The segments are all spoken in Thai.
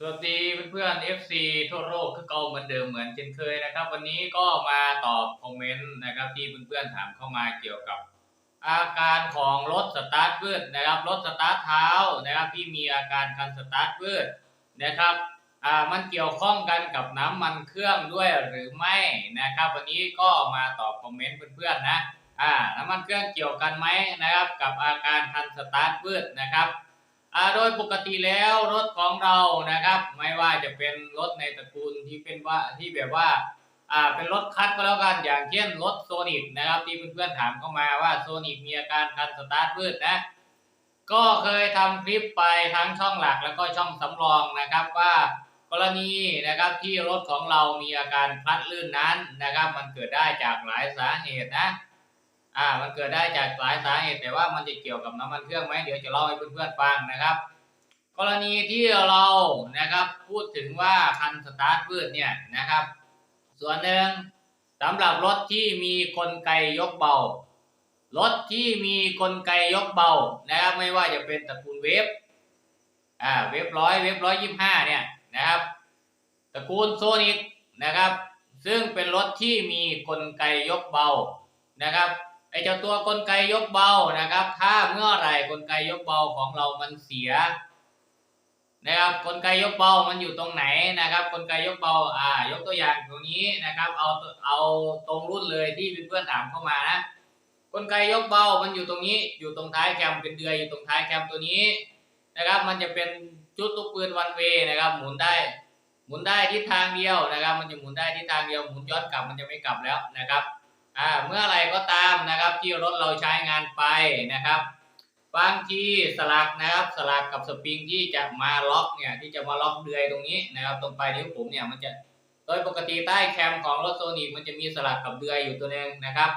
สวัสดีเพื่อนๆ FC ทั่วโลกคือเก่าเหมือนเดิมเหมือนเช่นเคยนะครับ วันนี้ก็มาตอบคอมเมนต์นะครับที่เพื่อนๆถามเข้ามาเกี่ยวกับ อาการของรถสตาร์ทวืดนะครับรถสตาร์ทเท้านะครับที่มีอาการคันสตาร์ทวืดนะครับอ่ามันเกี่ยวข้องกันกับน้ำมันเครื่องด้วยหรือไม่นะครับ วันนี้ก็มาตอบคอมเมนต์เพื่อนๆนะอ่าน้ำมันเครื่องเกี่ยวกันไหมนะครับ กับอาการคันสตาร์ทวืดนะครับ โดยปกติแล้วรถของเรานะครับ ไม่ว่าจะเป็นรถในตระกูลที่เป็นว่าที่แบบว่าอ่าเป็นรถคัดก็แล้วกันอย่างเช่นรถโซนิกนะครับที่เพื่อนๆถามเข้ามาว่าโซนิกมีอาการคันสตาร์ทวืดนะก็เคยทำคลิปไปทั้งช่องหลักแล้วก็ช่องสำรองนะครับว่ากรณีนะครับที่รถของเรามีอาการพลัดลื่นนั้นนะครับ มันเกิดได้จากหลายสาเหตุนะ อ่า มันเกิดได้จากหลายสาเหตุแต่ว่ามันจะเกี่ยวกับน้ำมันเครื่องไหมเดี๋ยวจะเล่าให้เพื่อนๆฟังนะครับ กรณีที่เรานะครับพูดถึงว่าคันสตาร์ทวืดเนี่ยนะครับ ส่วนหนึ่งสำหรับรถที่มีกลไกยกเบารถที่มีกลไกยกเบานะครับไม่ว่าจะเป็นตระกูลเวฟอ่าเวฟร้อยเวฟร้อยยี่ห้าเนี่ยนะครับตระกูลโซนิกนะครับ ซึ่งเป็นรถที่มีกลไกยกเบานะครับ ไอเจ้าตัวกลไกยกเบานะครับ ถ้าเมื่อไหร่กลไกยกเบาของเรามันเสียนะครับกลไกยกเบามันอยู่ตรงไหนนะครับ กลไกยกเบาอ่ายกตัวอย่างตรงนี้นะครับ เอาเอาตรงรุ่นเลยที่เพื่อนๆถามเข้ามานะกลไกยกเบามันอยู่ตรงนี้ อยู่ตรงท้ายแคมเป็นเดือยอยู่ตรงท้ายแคมตัวนี้นะครับ มันจะเป็นชุดลูกปืนวันเวนะครับ หมุนได้ หมุนได้ทิศทางเดียวนะครับ มันจะหมุนได้ทิศทางเดียวหมุนย้อนกลับมันจะไม่กลับแล้วนะครับ อ่าเมื่อไรก็ตามนะครับที่รถเราใช้งานไปนะครับบางทีสลักนะครับสลักกับสปริงที่จะมาล็อกเนี่ยที่จะมาล็อกเดือยตรงนี้นะครับ ตรงปลายนิ้วผมเนี่ยมันจะโดยปกติใต้แคมของรถโซนิกมันจะมีสลักกับเดือยอยู่ตัวนึงนะครับ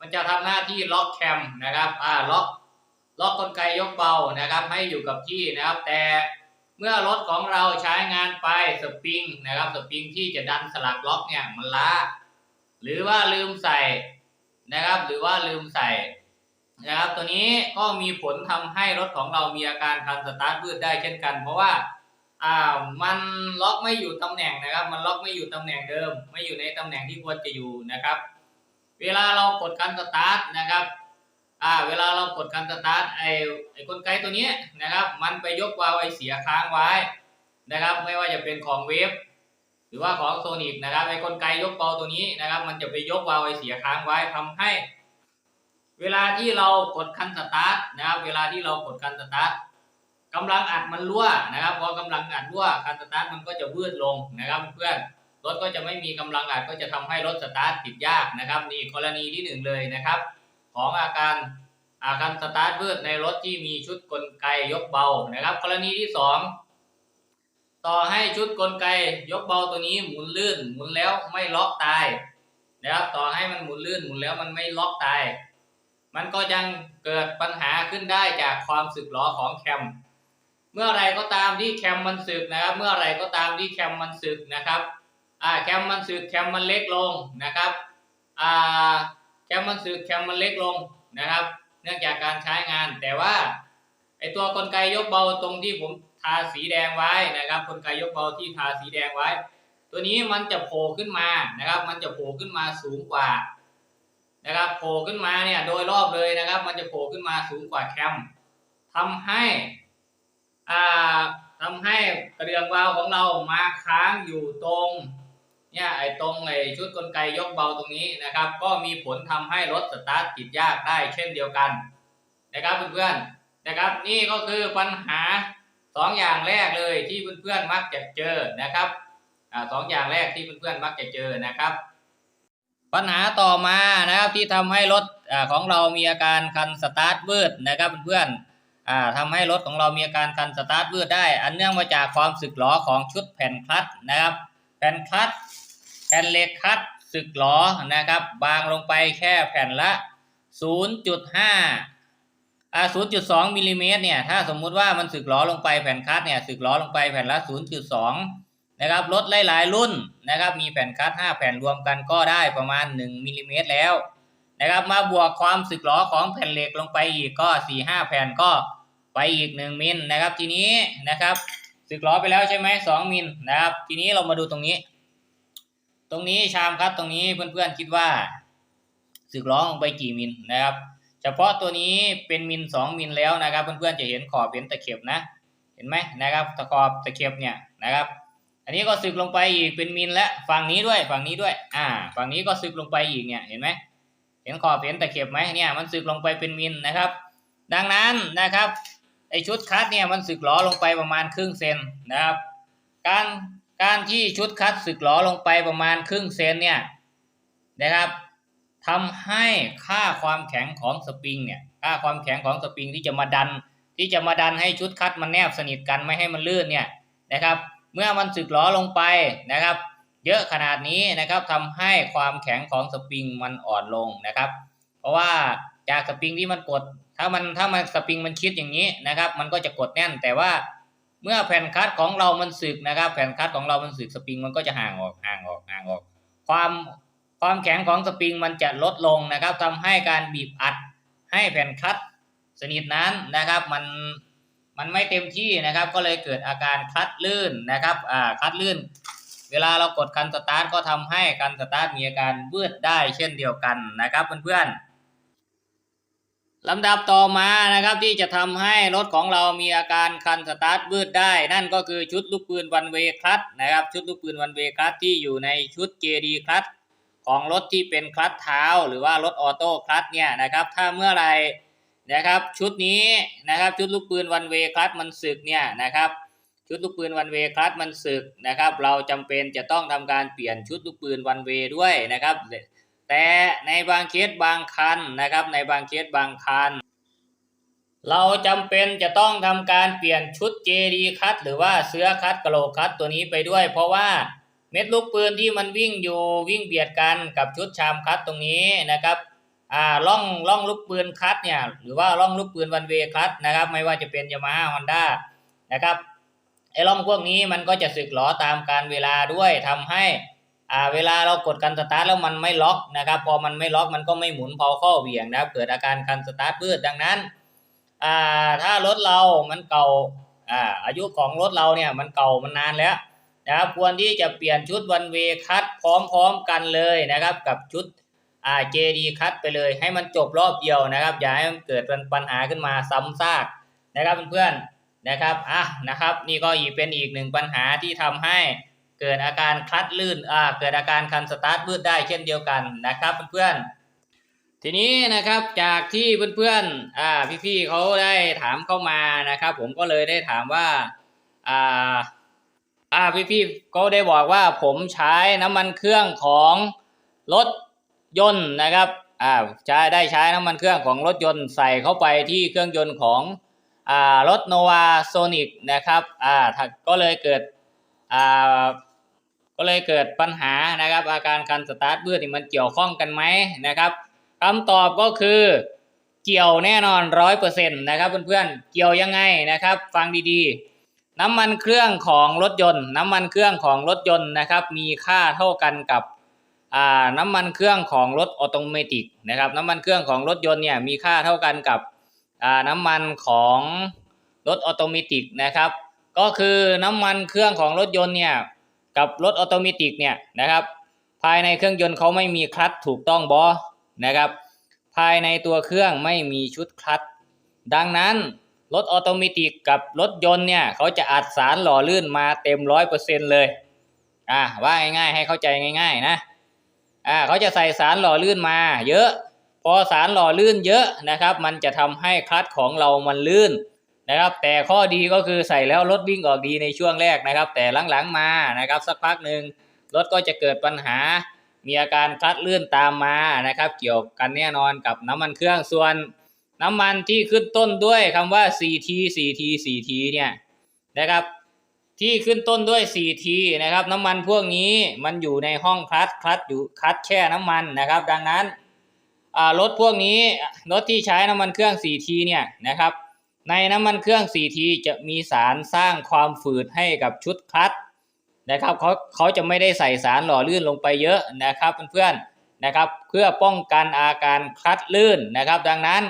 มันจะทำหน้าที่ล็อกแคมนะครับอ่าล็อกล็อกกลไกยกเบานะครับ ให้อยู่กับที่นะครับ แต่เมื่อรถของเราใช้งานไปสปริงนะครับสปริงที่จะดันสลักล็อกเนี่ยมันล้า หรือว่าลืมใส่นะครับ หรือว่าลืมใส่นะครับ ตัวนี้ก็มีผลทำให้รถของเรามีอาการคันสตาร์ทวืดได้เช่นกัน เพราะว่าอ่ามันล็อกไม่อยู่ตำแหน่งนะครับ มันล็อกไม่อยู่ตำแหน่งเดิม ไม่อยู่ในตำแหน่งที่ควรจะอยู่นะครับ เวลาเรากดคันสตาร์ทนะครับอ่าเวลาเรากดคันสตาร์ทไอไอกลไกตัวนี้นะครับ มันไปยกวาล์วไอเสียค้างไว้นะครับ ไม่ว่าจะเป็นของเวฟ รือว่าของโซนิกนะครับไอกลไกยกเบาตัวนี้นะครับ มันจะไปยกวาล์วไอเสียค้างไว้ทำให้ เวลาที่เรากดคันสตาร์ทนะครับ เวลาที่เรากดคันสตาร์ทกำลังอัดมันรั่วนะครับพอกำลังอัดรั่วคันสตาร์ทมันก็จะวืดลงนะครับ เพื่อนรถก็จะไม่มีกำลังอัดก็จะทำให้รถสตาร์ทติดยากนะครับนี่กรณีที่หนึ่งเลยนะครับ ของอาการอาการสตาร์ทวืดในรถที่มีชุดกลไกยกเบานะครับ กรณีที่สอง ต่อให้ชุดกลไกยกเบาตัวนี้หมุนลื่นหมุนแล้วไม่ล็อกตายนะครับต่อให้มันหมุนลื่นหมุนแล้วมันไม่ล็อกตาย มันก็ยังเกิดปัญหาขึ้นได้จากความสึกหรอของแคม เมื่อไรก็ตามที่แคมมันสึกนะครับ เมื่อไรก็ตามที่แคมมันสึกนะครับอ่าแคมมันสึกแคมมันเล็กลงนะครับอ่าแคมมันสึกแคมมันเล็กลงนะครับ เนื่องจากการใช้งานแต่ว่าไอตัวกลไกยกเบาตรงที่ผม ทาสีแดงไว้นะครับ กลไกยกเบาที่ทาสีแดงไว้ ตัวนี้มันจะโผล่ขึ้นมานะครับ มันจะโผล่ขึ้นมาสูงกว่านะครับโผล่ขึ้นมาเนี่ยโดยรอบเลยนะครับ มันจะโผล่ขึ้นมาสูงกว่าแคมทำให้อ่าทำให้กระเดื่องวาล์วของเรามาค้างอยู่ตรงเนี่ยไอ้ตรงไอ้ชุดกลไกยกเบาตรงนี้นะครับ ก็มีผลทำให้รถสตาร์ทติดยากได้เช่นเดียวกันนะครับเพื่อนๆนะครับ นี่ก็คือปัญหา สองอย่างแรกเลยที่เพื่อนๆมักจะเจอนะครับอสองอย่างแรกที่เพื่อนๆมักจะเจอนะครับ ปัญหาต่อมานะครับที่ทำให้รถอของเรามีอาการคันสตาร์ทวืดนะครับเพื่อนๆอ่าทำให้รถของเรามีอาการคันสตาร์ทวืดได้ อันเนื่องมาจากความสึกหรอของชุดแผ่นคลัตช์นะครับแผ่นคลัตช์แผ่นเหล็กคลัตช์สึกหรอนะครับบางลงไปแค่แผ่นละ 0.5 อ่า0.2มิลลิเมตรเนี่ย ถ้าสมมุติว่ามันสึกหรอลงไปแผ่นคัตเนี่ยสึกหรอลงไปแผ่นละ 0.2 นะครับ รถหลายๆ รุ่นนะครับ มีแผ่นคัด 5 แผ่นรวมกันก็ได้ประมาณ 1มิลลิเมตรแล้วนะครับ มาบวกความสึกหรอของแผ่นเหล็กลงไปอีกก็ 4 5 แผ่นก็ไปอีก 1มิลนะครับ ทีนี้นะครับสึกล้อไปแล้วใช่ไหมสองมิลนะครับ ทีนี้เรามาดูตรงนี้ ตรงนี้ชามครับตรงนี้เพื่อนๆคิดว่าสึกล้อลงไปกี่มิลนะครับ เฉพาะตัวนี้เป็นมิลสองมิลแล้วนะครับเพื่อนๆจะเห็นขอบเห็นตะเข็บนะ เห็นไหมนะครับตะขอบตะเข็บเนี่ยนะครับ อันนี้ก็สึกลงไปอีกเป็นมิลและฝั่งนี้ด้วยฝั่งนี้ด้วย อ่า ฝั่งนี้ก็สึกลงไปอีกเนี่ยเห็นไหมเห็นขอบเห็นตะเข็บไหมเนี่ยมันสึกลงไปเป็นมิลนะครับ ดังนั้นนะครับไอชุดคัดเนี่ยมันสึกหลอลงไปประมาณครึ่งเซนนะครับ การการที่ชุดคัดสึกหลอลงไปประมาณครึ่งเซนเนี่ยนะครับ ทำให้ค่าความแข็งของสปริงเนี่ยค่าความแข็งของสปริงที่จะมาดัน ที่จะมาดันให้ชุดคัดมันแนบสนิทกันไม่ให้มันลื่นเนี่ยนะครับ เมื่อมันสึกหลอลงไปนะครับ เยอะขนาดนี้นะครับทำให้ความแข็งของสปริงมันอ่อนลงนะครับ เพราะว่าจากสปริงที่มันกด ถ้ามันถ้ามันสปริงมันคิดอย่างนี้นะครับ มันก็จะกดแน่นแต่ว่าเมื่อแผ่นคัดของเรามันสึกนะครับ แผ่นคัดของเรามันสึกสปริงมันก็จะห่างออกห่างออกห่างออก ความ ความแข็งของสปริงมันจะลดลงนะครับทำให้การบีบอัดให้แผ่นคัดสนิทนั้นนะครับมันมันไม่เต็มที่นะครับ ก็เลยเกิดอาการคลัดลื่นนะครับอ่าคลัดลื่น เวลาเรากดคันสตาร์ทก็ทำให้คันสตาร์ทมีอาการวืดได้เช่นเดียวกันนะครับเพื่อนๆลำดับต่อมานะครับที่จะทำให้รถของเรามีอาการคันสตาร์ทวืดได้ นั่นก็คือชุดลูกปืนวันเวคลัตนะครับชุดลูกปืนวันเวคลัตที่อยู่ในชุด JD คลัต ของรถที่เป็นคลัตเท้า หรือว่ารถออโต้คลัตเนี่ยนะครับถ้าเมื่อไรนะครับชุดนี้นะครับชุดลูกปืนวันเวคลัตมันสึกเนี่ยนะครับชุดลูกปืนวันเวคลัสมันสึกนะครับเราจำเป็นจะต้องทำการเปลี่ยนชุดลูกปืนวันเวด้วยนะครับแต่ในบางเคสบางคันนะครับในบางเคสบางคัน เราจำเป็นจะต้องทำการเปลี่ยนชุด JD คัตหรือว่าเสื้อคัตกะโหลกคัตตัวนี้ไปด้วย เพราะว่า เม็ดลูกปืนที่มันวิ่งอยู่วิ่งเบียดกันกับชุดชามคัตตรงนี้นะครับอ่าล่องล่องลูกปืนคัตเนี่ยหรือว่าล่องลูกปืนวันเวคัตนะครับ ไม่ว่าจะเป็นยามาฮ่าฮอนด้านะครับไอ้ร่องพวกนี้มันก็จะสึกหรอตามการเวลาด้วยทำให้อ่าเวลาเรากดกันสตาร์ทแล้วมันไม่ล็อกนะครับ พอมันไม่ล็อกมันก็ไม่หมุนพอข้อเหวี่ยงนะครับ เกิดอาการคันสตาร์ทพืดดังนั้นอ่าถ้ารถเรามันเก่าอ่าอายุของรถเราเนี่ยมันเก่ามันนานแล้ว นะครับควรที่จะเปลี่ยนชุดวันเวคัดพร้อมๆกันเลยนะครับ กับชุดอ่า JD คัดไปเลย ให้มันจบรอบเดียวนะครับ อย่าให้มันเกิดปัญหาขึ้นมาซ้ำซากนะครับเพื่อนๆนะครับอะนะครับ นี่ก็อีกเป็นอีกหนึ่งปัญหาที่ทำให้เกิดอาการคลัดลื่นอ่าเกิดอาการคันสตาร์ทบืดได้เช่นเดียวกันนะครับเพื่อนๆทีนี้นะครับจากที่เพื่อนๆอ่าพี่ๆเขาได้ถามเข้ามานะครับ ผมก็เลยได้ถามว่าอ่า อ่าพี่ๆก็ได้บอกว่าผมใช้น้ำมันเครื่องของรถยนต์นะครับอ่าใช้ได้ใช้น้ำมันเครื่องของรถยนต์ใส่เข้าไปที่เครื่องยนต์ของอ่ารถโนวาโซนิกนะครับอ่าก็เลยเกิดอ่าก็เลยเกิดปัญหานะครับอาการคันสตาร์ทเบื่อที่มันเกี่ยวข้องกันไหมนะครับคำตอบก็คือเกี่ยวแน่นอนร้อยเปอร์เซ็นต์นะครับเพื่อนๆเกี่ยวยังไงนะครับ ฟังดีๆ น้ำมันเครื่องของรถยนต์ น้ำมันเครื่องของรถยนต์นะครับ มีค่าเท่ากันกับน้ำมันเครื่องของรถออโตเมติกนะครับ น้ำมันเครื่องของรถยนต์เนี่ยมีค่าเท่ากันกับน้ำมันของรถออโตเมติกนะครับ ก็คือน้ำมันเครื่องของรถยนต์เนี่ยกับรถออโตเมติกเนี่ยนะครับภายในเครื่องยนต์เขาไม่มีคลัตช์ถูกต้องบอนะครับ ภายในตัวเครื่องไม่มีชุดคลัตช์ดังนั้น รถออโตเมติกกับรถยนต์เนี่ยเขาจะอัดสารหล่อลื่นมาเต็มร้อยเปอร์เซ็นเลยอ่าว่าง่ายๆให้เข้าใจง่ายๆนะอ่าเขาจะใส่สารหล่อลื่นมา เยอะ พอสารหล่อลื่นเยอะนะครับ มันจะทำให้คลัตช์ของเรามันลื่นนะครับ แต่ข้อดีก็คือใส่แล้วรถวิ่งออกดีในช่วงแรกนะครับ แต่หลังๆมานะครับ สักพักหนึ่งรถก็จะเกิดปัญหา มีอาการคลัดลื่นตามมานะครับ เกี่ยวกันแน่นอนกับน้ำมันเครื่องส่วน น้ำมันที่ขึ้นต้นด้วยคำว่า 4T 4T 4T เนี่ยนะครับ ที่ขึ้นต้นด้วย 4T นะครับน้ำมันพวกนี้มันอยู่ในห้องคลัตคลัตอยู่คลัตแช่น้ำมันนะครับ ดังนั้นรถพวกนี้รถที่ใช้น้ำมันเครื่อง 4T เนี่ยนะครับ ในน้ำมันเครื่อง 4T จะมีสารสร้างความฝืดให้กับชุดคลัตนะครับเขาเขาจะไม่ได้ใส่สารหล่อลื่นลงไปเยอะนะครับเพื่อนๆนะครับ เพื่อป้องกันอาการคลัตลื่นนะครับ ดังนั้น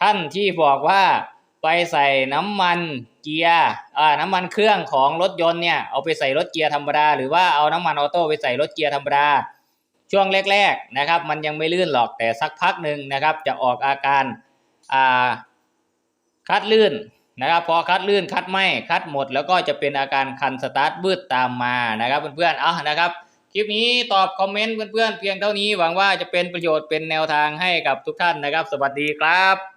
ท่านที่บอกว่าไปใส่น้ำมันเกียร์อ่าน้ำมันเครื่องของรถยนต์เนี่ยเอาไปใส่รถเกียร์ธรรมดาหรือว่าเอาน้ำมันออโต้ไปใส่รถเกียร์ธรรมดาช่วงแรกๆนะครับ มันยังไม่ลื่นหรอกแต่สักพักหนึ่งนะครับ จะออกอาการอ่าคัดลื่นนะครับพอคัดลื่นคัดไม่คัดหมด แล้วก็จะเป็นอาการคันสตาร์ทบืดตามมานะครับเพื่อนๆเอานะครับคลิปนี้ตอบคอมเมนต์เพื่อนๆเพียงเท่านี้หวังว่าจะเป็นประโยชน์เป็นแนวทางให้กับทุกท่านนะครับ สวัสดีครับ